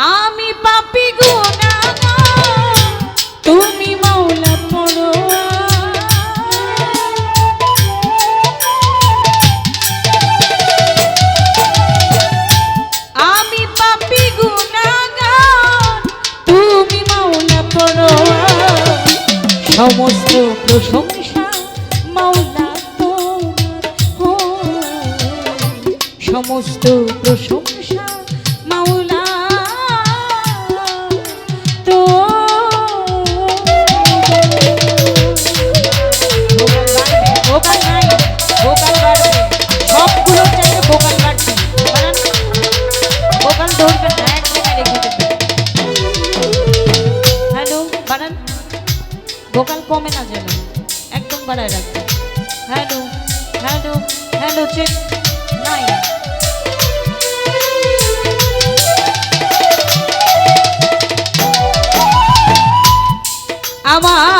আমি পাপি তুমি মাওলা পড়ো আমি তুমি পড়ো সমস্ত প্রশংসা মাওলা তোমার সমস্ত প্রশংসা ভোকাল কমে না যেন। একদম বাড়ায় রাখবে। হ্যালো হ্যালো হ্যালো চেক নাই। আমার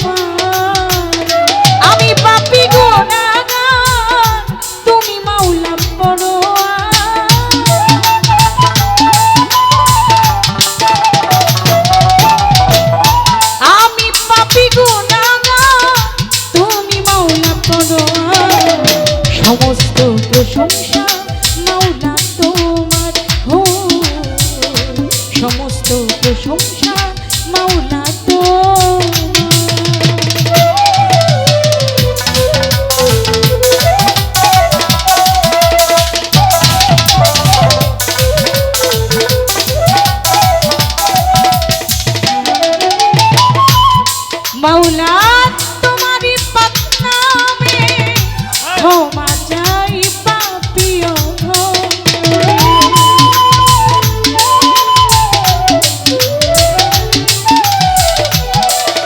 সমস্ত প্রশংসা মাওলা তোমার হো সমস্ত প্রশংসা মাওলা তোমার। মাওলা তোমারই পাকনামে ক্ষমা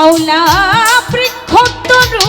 মাওলা বৃক্ষতরু